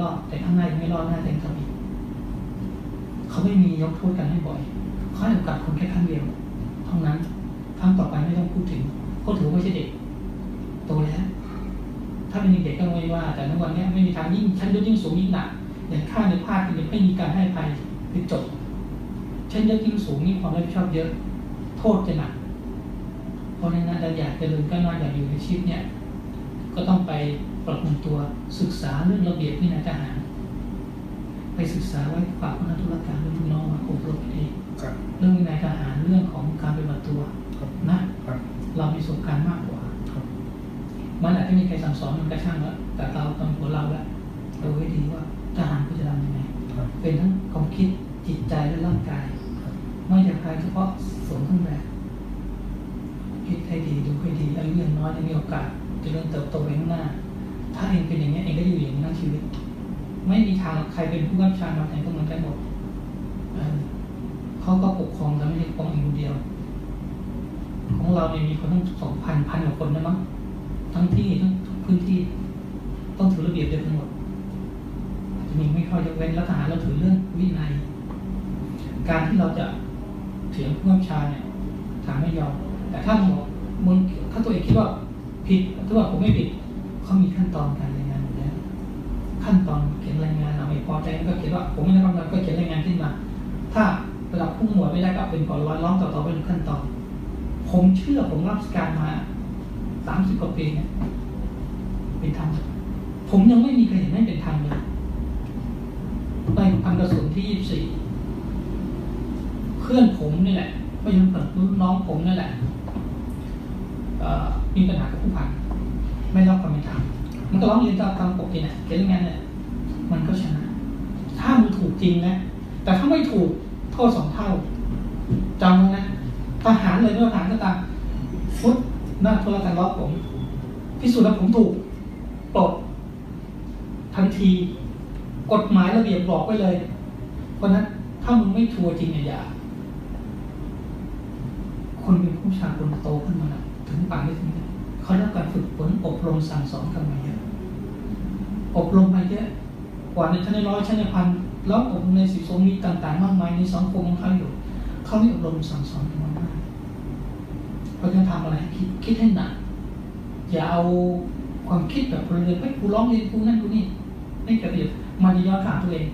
รอด แต่ข้างหน้ายังไม่รอดหน้าเต็มทำอีกเขาไม่มียกโทษกันให้บ่อยเขาให้โอกาสคนแค่ครั้งเดียวเท่านั้นครั้งต่อไปไม่ต้องพูดถึงเพราถือว่าไม่ใช่เด็กโตแล้วถ้าเป็นเด็กก็ไม่ว่า แต่ในวันนี้ไม่มีทางยิ่งชั้นยศยิ่งสูงยิ่งหนักอย่างข้าในภาคเนี่ยไม่มีการให้ภัยคือจบชั้นยศยิ่งสูงยิ่ความรับผิดชอบเยอะ โทษจะหนักเพราะฉะนั้นเราอยากเจริญก้าวหน้าอยากอยู่ในชีวิตเนี่ย ก็ต้องไป ปรับปรุงตัวศึกษาเรื่องระเบียบวินัยทหาร ไปศึกษาไว้ฝากคณะธุรการเรื่องลูกน้องมาอบรมเองครับเรื่องวินัยทหารเรื่องของการปฏิบัติตัวครับนะครับเรามีประสบการณ์มากกว่าครับมันอาจจะมีใครสั่งสอนมันก็ช่างแล้วแต่เราตำรวจเราแล้วเราให้ดีว่าทหารควรจะทำยังไงครับเป็นทั้งความคิดจิตใจและร่างกายครับไม่ใช่ภายเฉพาะสวมเครื่องแบบคิดให้ดีดูให้ดีอายุยังน้อยยังมีโอกาสเจะเริ่มเติบโตไปข้างหน้า ถ้าเองเป็นอย่างนี้เองก็อยู่อย่างนี้ทั้งชีวิต ไม่มีทางใครเป็นผู้กำกับชามาไหนก็เหมือนกันหมดเออเขาก็ปกครองแต่ไม่ได้ปกครองเองคนเดียว ของเราเนี่ยมีคนตั้งสองพันพันกว่าคนนะมั้งทั้งที่ทั้งทุกพื้นที่ ต้องถือระเบียบเดียวกันหมดจะมีไม่ค่อยยกเว้นรัฐทหารเราถือเรื่องวินัย การที่เราจะเถียงผู้กำกับชาเนี่ยถามไม่ยอม แต่ถ้ามึงบอกมึงถ้าตัวเองคิดว่าผิดถ้าว่าผมไม่ผิด เขามีขั้นตอนการรายงานอยู่แล้วขั้นตอนเขียนรายงานเราไม่พอใจก็เขียนว่าผมไม่ได้ทำงานก็เขียนรายงานขึ้นมา ถ้าระดับผู้หมวดไม่ได้ก็เป็นก่อนร้อยร้องต่อต่อไปดูขั้นตอน ผมเชื่อผมรับราชการมาสามสิบกว่าปีเนี่ยเป็นธรรมผมยังไม่มีใครเห็นไม่เป็นธรรมเลยไปพันกระสุนที่ยี่สิบสี่เพื่อนผมนี่แหละไม่ใช่เพื่อนรุ่นน้องผมนี่แหละอ่อมีปัญหากับผู้พัน ไม่รับความเป็นธรรมมันก็ร้องเรียนตามตามปกตินะเขียนรายงานเนี่ยมันก็ชนะ ถ้ามันถูกจริงนะแต่ถ้าไม่ถูกโทษสองเท่าจำไว้นะทหารเลยไม่ว่าทหารก็ตามฟุตหน้าโทรการล็อกผมพิสูจน์แล้วผมถูกปลดทันที กฎหมายระเบียบบอกไว้เลยเพราะนั้นถ้ามึงไม่ทัวร์จริงเนี่ยอย่าคนเป็นผู้ชายคนโตขึ้นมาถึงป่านนี้ถึง เขาได้รับการฝึกฝนอบรมสั่งสอนกันมาเยอะ อบรมมาเยอะ กว่าในชั้นในร้อยชั้นในพันแล้วอบรมในสิสงมีต่าง ๆ มากมายในสังคมของเขาอยู่ เขาไม่อบรมสั่งสอนกันมามากเขาจะทำอะไรคิดคิดให้หนักอย่าเอาความคิดแบบพลเรือนไปกูร้องเรียนกูนั่นกูนี่ไม่เกิดประโยชน์มันจะย้อนถามตัวเอง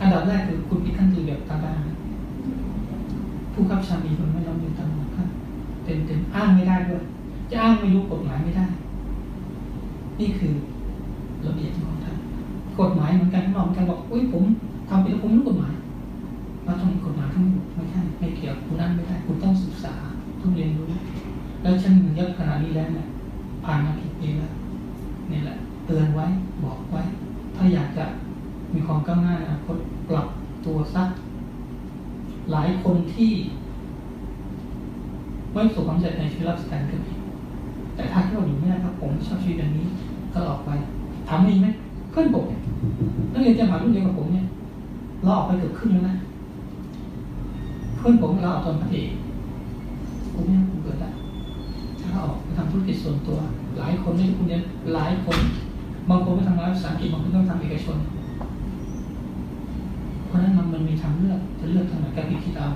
อันดับแรกคือคุณปิดขั้นตอนแบบทางกาผู้ขับชามีคนไม่ร้องเรียนตามหลักขั้นเต็มเต็มๆอ้างไม่ได้ด้วย จะอ้างไม่รู้กฎหมายไม่ได้ นี่คือระเบียบของท่านกฎหมายเหมือนกันน้องกันบอกอุ้ยผมทำไปแล้วผมรู้กฎหมายเราต้องมีกฎหมายทั้งหมดไม่ใช่ไม่เกี่ยวคุณนั่นไม่ได้คุณต้องศึกษาต้องเรียนรู้ แล้วฉันมันยอะขนาดนี้แล้วเนี่ยผ่านมากี่ปีแล้วนี่แหละ เตือนไว้บอกไว้ ถ้าอยากจะมีความก้าวหน้าในอนาคตปรับตัวสัก หลายคนที่ ไม่ประสบความสำเร็จในชีวิตราชการก็มี แต่ถ้าที่เราอยู่ไม่ได้ครับผมชอบชีวิตแบบนี้ก็ออกไปถามมีไหมเพื่อนผมเนี่ยนักเรียนเตรียมารุ่นเดียวกับผมเนี่ยเราออกไปเกือบครึ่งแล้วนะเพื่อนผมเราออกตอนพระเอกกูไม่ให้กูเกิดและถ้าเราออกไปทำธุรกิจส่วนตัว หลายคนไม่ใช่คนเดียหลายคนบางคนก็ทำงานภาษาอังกฤษบางคนต้องทำเอกชนเพราะนั้นมันมีทางเลือกจะเลือกทางไหนก็พิคิดเอา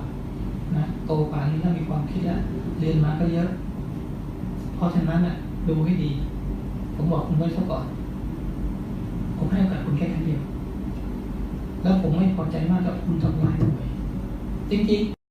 นะโตป่านนี้แล้วมีความคิดแล้วเรียนมาก็เยอะ ราะฉะนั้นอะดูให้ดี ผมบอกคุณไว้ซะก่อน ผมให้โอกาสคุณแค่ครั้งเดียว แล้วผมไม่พอใจมากกับคุณทำลายหน่วยจริงๆ